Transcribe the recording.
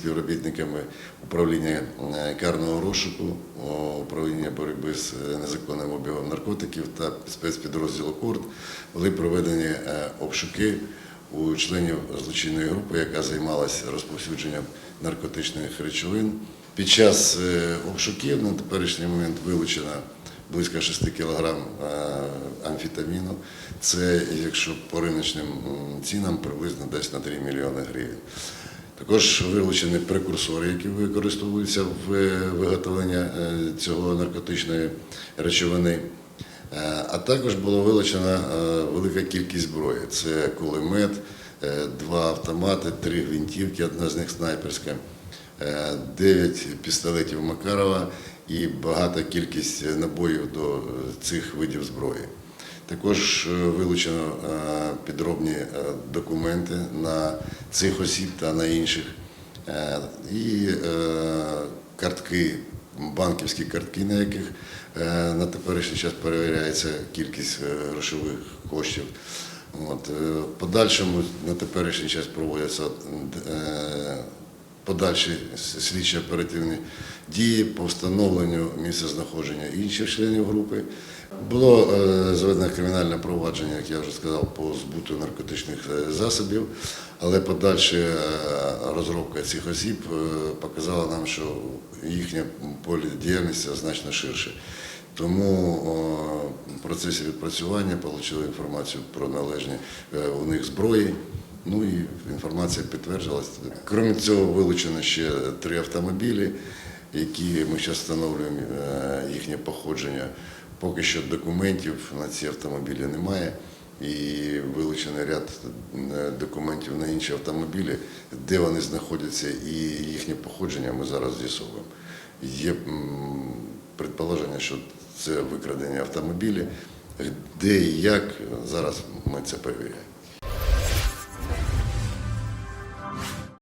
Співробітниками управління е, карного розшуку, управління боротьби з е, незаконним обігом наркотиків та спецпідрозділу КОРД були проведені е, обшуки у членів злочинної групи, яка займалася розповсюдженням наркотичних речовин. Під час е, обшуків на теперішній момент вилучено близько 6 кг амфетаміну. Це, якщо по риночним цінам, приблизно десь на 3 мільйони гривень. Також вилучені прекурсори, які використовуються в е, виготовленні е, цього наркотичної речовини. Е, А також було вилучена велика кількість зброї. Це кулемет, два автомати, три гвинтівки, одна з них снайперська, дев'ять пістолетів Макарова і багата кількість набоїв до цих видів зброї. Також е, вилучено е, підробні е, документи на цих осіб та на інших. І картки, банківські картки, на яких на теперішній час перевіряється кількість грошових коштів. От. подальшому на теперішній час проводяться подальші слідчі оперативні дії по встановленню місця знаходження інших членів групи. Було е, заведено кримінальне провадження, як я вже сказав, по збуту наркотичних е, засобів, але подальша е, розробка цих осіб показала нам, що їхнє поле діяльності значно ширше. Тому в процесі відпрацювання отримали інформацію про належні у них зброї. Ну і інформація підтвердилась. Крім цього, вилучено ще три автомобілі, які ми зараз встановлюємо е, їхнє походження. Поки що документів на ці автомобілі немає. І вилучений ряд е, документів на інші автомобілі, де вони знаходяться і їхнє походження ми зараз з'ясовуємо. Є предположення, що це викрадені автомобілі, де і як зараз ми це перевіряємо.